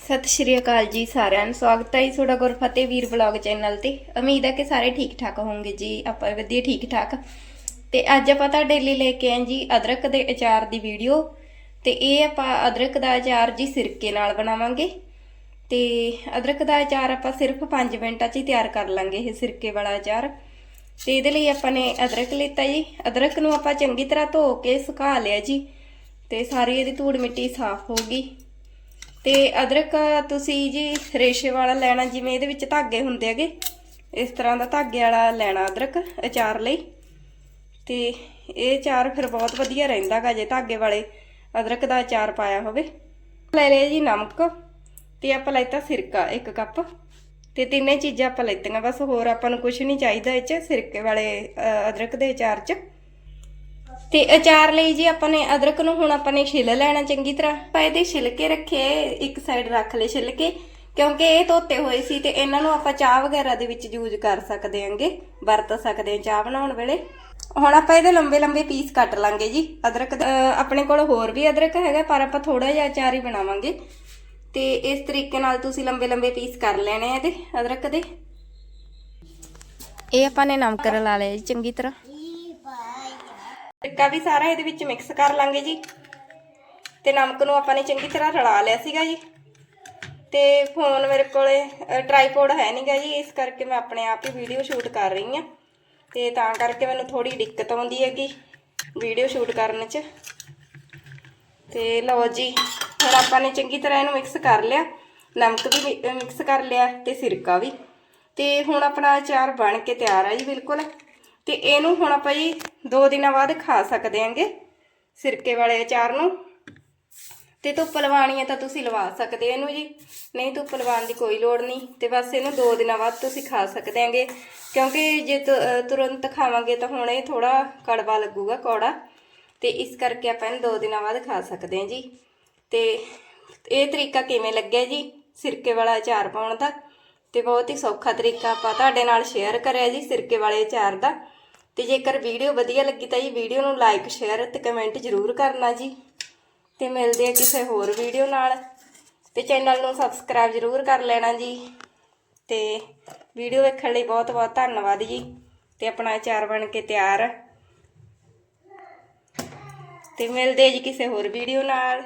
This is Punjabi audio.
ਸਤਿ ਸ਼੍ਰੀ ਅਕਾਲ ਜੀ ਸਾਰਿਆਂ ਨੂੰ। ਸਵਾਗਤ ਹੈ ਜੀ ਤੁਹਾਡਾ ਗੁਰਫਤਿਹ ਵੀਰ ਬਲੌਗ ਚੈਨਲ ਤੇ। ਉਮੀਦ ਹੈ ਕਿ ਸਾਰੇ ਠੀਕ ਠਾਕ ਹੋਵੋਗੇ ਜੀ, ਆਪਾਂ ਵਧੀਆ ਠੀਕ ਠਾਕ। ਤੇ ਅੱਜ ਆਪਾਂ ਤੁਹਾਡੇ ਲਈ ਲੈ ਕੇ ਆਏ ਜੀ ਅਦਰਕ ਦੇ ਅਚਾਰ ਦੀ ਵੀਡੀਓ। ਤੇ ਇਹ ਆਪਾਂ ਅਦਰਕ ਦਾ ਅਚਾਰ ਜੀ ਸਿਰਕੇ ਨਾਲ ਬਣਾਵਾਂਗੇ। ਤੇ ਅਦਰਕ ਦਾ ਅਚਾਰ ਆਪਾਂ ਸਿਰਫ 5 ਮਿੰਟਾਂ 'ਚ ਹੀ ਤਿਆਰ ਕਰ ਲਾਂਗੇ ਇਹ ਸਿਰਕੇ ਵਾਲਾ ਅਚਾਰ। ਤੇ ਇਹਦੇ ਲਈ ਆਪਾਂ ਨੇ ਅਦਰਕ ਲਿੱਤਾ ਜੀ। ਅਦਰਕ ਨੂੰ ਆਪਾਂ ਚੰਗੀ ਤਰ੍ਹਾਂ ਧੋ ਕੇ ਸੁਕਾ ਲਿਆ ਜੀ। ਤੇ ਸਾਰੀ ਇਹਦੀ ਧੂੜ ਮਿੱਟੀ ਸਾਫ਼ ਹੋ ਗਈ। ਤੇ ਅਦਰਕ ਤੁਸੀਂ ਜੀ ਰੇਸ਼ੇ ਵਾਲਾ ਲੈਣਾ, ਜਿਵੇਂ ਇਹਦੇ ਵਿੱਚ ਧਾਗੇ ਹੁੰਦੇ ਹੈਗੇ, ਇਸ ਤਰ੍ਹਾਂ ਦਾ ਧਾਗੇ ਵਾਲਾ ਲੈਣਾ ਅਦਰਕ ਅਚਾਰ ਲਈ। ਤੇ ਇਹ ਅਚਾਰ ਫਿਰ ਬਹੁਤ ਵਧੀਆ ਰਹਿੰਦਾਗਾ ਜੇ ਧਾਗੇ ਵਾਲੇ ਅਦਰਕ ਦਾ ਅਚਾਰ ਪਾਇਆ ਹੋਵੇ। ਲੈ ਲਿਆ ਜੀ ਨਮਕ ਤੇ ਆਪਾਂ ਲੈਤਾ ਸਿਰਕਾ 1 ਕੱਪ ਤੇ ਤਿੰਨੇ ਚੀਜ਼ਾਂ ਆਪਾਂ ਲੈਤੀਆਂ, ਬਸ ਹੋਰ ਆਪਾਂ ਨੂੰ ਕੁਝ ਨਹੀਂ ਚਾਹੀਦਾ ਇਹ ਚ ਸਿਰਕੇ ਵਾਲੇ ਅਦਰਕ ਦੇ ਅਚਾਰ ਚ। ਤੇ ਅਚਾਰ ਲਈ ਜੀ ਆਪਾਂ ਨੇ ਅਦਰਕ ਨੂੰ ਹੁਣ ਆਪਾਂ ਨੇ ਛਿੱਲ ਲੈਣਾ ਚੰਗੀ ਤਰ੍ਹਾਂ। ਆਪਾਂ ਇਹਦੇ ਛਿਲਕੇ ਰੱਖੇ, ਇੱਕ ਸਾਈਡ ਰੱਖ ਲਏ ਛਿਲਕੇ ਕਿਉਂਕਿ ਇਹ ਧੋਤੇ ਹੋਏ ਸੀ ਤੇ ਇਹਨਾਂ ਨੂੰ ਆਪਾਂ ਚਾਹ ਵਗੈਰਾ ਦੇ ਵਿੱਚ ਯੂਜ਼ ਕਰ ਸਕਦੇ ਹਾਂਗੇ, ਵਰਤ ਸਕਦੇ ਹਾਂ ਚਾਹ ਬਣਾਉਣ ਵੇਲੇ। ਹੁਣ ਆਪਾਂ ਇਹਦੇ ਲੰਬੇ ਲੰਬੇ ਪੀਸ ਕੱਟ ਲਾਂਗੇ ਜੀ, ਅਦਰਕ ਆਪਣੇ ਕੋਲ ਹੋਰ ਵੀ ਅਦਰਕ ਹੈਗਾ, ਪਰ ਆਪਾਂ ਥੋੜਾ ਜਿਹਾ ਅਚਾਰ ਹੀ ਬਣਾਵਾਂਗੇ। ਤੇ ਇਸ ਤਰੀਕੇ ਨਾਲ ਤੁਸੀਂ ਲੰਬੇ ਲੰਬੇ ਪੀਸ ਕਰ ਲੈਣੇ ਆ ਇਹਦੇ, ਅਦਰਕ ਦੇ। ਇਹ ਆਪਾਂ ਨੇ ਨਮਕ ਲਾ ਲਿਆ ਜੀ ਚੰਗੀ ਤਰ੍ਹਾਂ। ਸਿਰਕਾ ਵੀ ਸਾਰਾ ਇਹਦੇ ਵਿੱਚ ਮਿਕਸ ਕਰ ਲਾਂਗੇ ਜੀ। ਤੇ ਨਮਕ ਨੂੰ ਆਪਾਂ ਨੇ ਚੰਗੀ ਤਰ੍ਹਾਂ ਰਲਾ ਲਿਆ ਸੀਗਾ ਜੀ। ਤੇ ਫੋਨ ਮੇਰੇ ਕੋਲੇ ਟ੍ਰਾਈਪੋਡ ਹੈ ਨਹੀਂਗਾ ਜੀ। ਇਸ ਕਰਕੇ ਮੈਂ ਆਪਣੇ ਆਪ ਹੀ ਵੀਡੀਓ ਸ਼ੂਟ ਕਰ ਰਹੀ ਹਾਂ। ਤੇ ਤਾਂ ਕਰਕੇ ਮੈਨੂੰ ਥੋੜੀ ਦਿੱਕਤ ਆਉਂਦੀ ਹੈਗੀ ਵੀਡੀਓ ਸ਼ੂਟ ਕਰਨ 'ਚ। ਤੇ ਲਓ ਜੀ, ਹੁਣ ਆਪਾਂ ਨੇ ਚੰਗੀ ਤਰ੍ਹਾਂ ਇਹਨੂੰ ਮਿਕਸ ਕਰ ਲਿਆ। ਨਮਕ ਵੀ ਮਿਕਸ ਕਰ ਲਿਆ ਤੇ ਸਿਰਕਾ ਵੀ। ਤੇ ਹੁਣ ਆਪਣਾ ਅਚਾਰ ਬਣ ਕੇ ਤਿਆਰ ਹੈ ਜੀ ਬਿਲਕੁਲ। ਤੇ ਇਹਨੂੰ ਹੁਣ ਆਪਾਂ ਜੀ ਦੋ ਦਿਨਾਂ ਬਾਅਦ ਖਾ ਸਕਦੇ ਹਾਂਗੇ ਸਿਰਕੇ ਵਾਲੇ ਅਚਾਰ ਨੂੰ। ਤੇ ਧੁੱਪ ਲਵਾਣੀ ਹੈ ਤਾਂ ਤੁਸੀਂ ਲਵਾ ਸਕਦੇ ਇਹਨੂੰ ਜੀ। ਨਹੀਂ ਧੁੱਪ ਲਵਾਉਣ ਦੀ ਕੋਈ ਲੋੜ ਨਹੀਂ। ਤੇ ਬਸ ਇਹਨੂੰ 2 ਦਿਨਾਂ ਬਾਅਦ ਤੁਸੀਂ ਖਾ ਸਕਦੇ ਹਾਂਗੇ ਕਿਉਂਕਿ ਜੇ ਤੁਰੰਤ ਖਾਵਾਂਗੇ ਤਾਂ ਹੁਣ ਇਹ ਥੋੜਾ ਕੜਵਾ ਲੱਗੂਗਾ ਕੌੜਾ। ਤੇ ਇਸ ਕਰਕੇ ਆਪਾਂ ਇਹਨੂੰ 2 ਦਿਨਾਂ ਬਾਅਦ ਖਾ ਸਕਦੇ ਹਾਂ ਜੀ। ਤੇ ਇਹ ਤਰੀਕਾ ਕਿਵੇਂ ਲੱਗਿਆ ਜੀ ਸਿਰਕੇ ਵਾਲਾ ਅਚਾਰ ਪਾਉਣ ਦਾ? ਤੇ ਬਹੁਤ ਹੀ ਸੌਖਾ ਤਰੀਕਾ ਆਪਾਂ ਤੁਹਾਡੇ ਨਾਲ ਸ਼ੇਅਰ ਕਰਿਆ ਜੀ ਸਿਰਕੇ ਵਾਲੇ ਅਚਾਰ ਦਾ। ਤੇ ਜੇਕਰ ਵੀਡੀਓ ਵਧੀਆ ਲੱਗੀ ਤਾਂ ਜੀ ਵੀਡੀਓ ਨੂੰ ਲਾਈਕ ਸ਼ੇਅਰ ਤੇ ਕਮੈਂਟ ਜ਼ਰੂਰ ਕਰਨਾ ਜੀ। ਤੇ ਮਿਲਦੇ ਆ ਕਿਸੇ ਹੋਰ ਵੀਡੀਓ ਨਾਲ। ਤੇ ਚੈਨਲ ਨੂੰ ਸਬਸਕ੍ਰਾਈਬ ਜ਼ਰੂਰ ਕਰ ਲੈਣਾ ਜੀ। ਤੇ ਵੀਡੀਓ ਵੇਖਣ ਲਈ ਬਹੁਤ ਬਹੁਤ ਧੰਨਵਾਦ ਜੀ। ਤੇ ਆਪਣਾ ਅਚਾਰ ਬਣ ਕੇ ਤਿਆਰ। ਹੈ ਤੇ ਮਿਲਦੇ ਜੀ ਕਿਸੇ ਹੋਰ ਵੀਡੀਓ ਨਾਲ।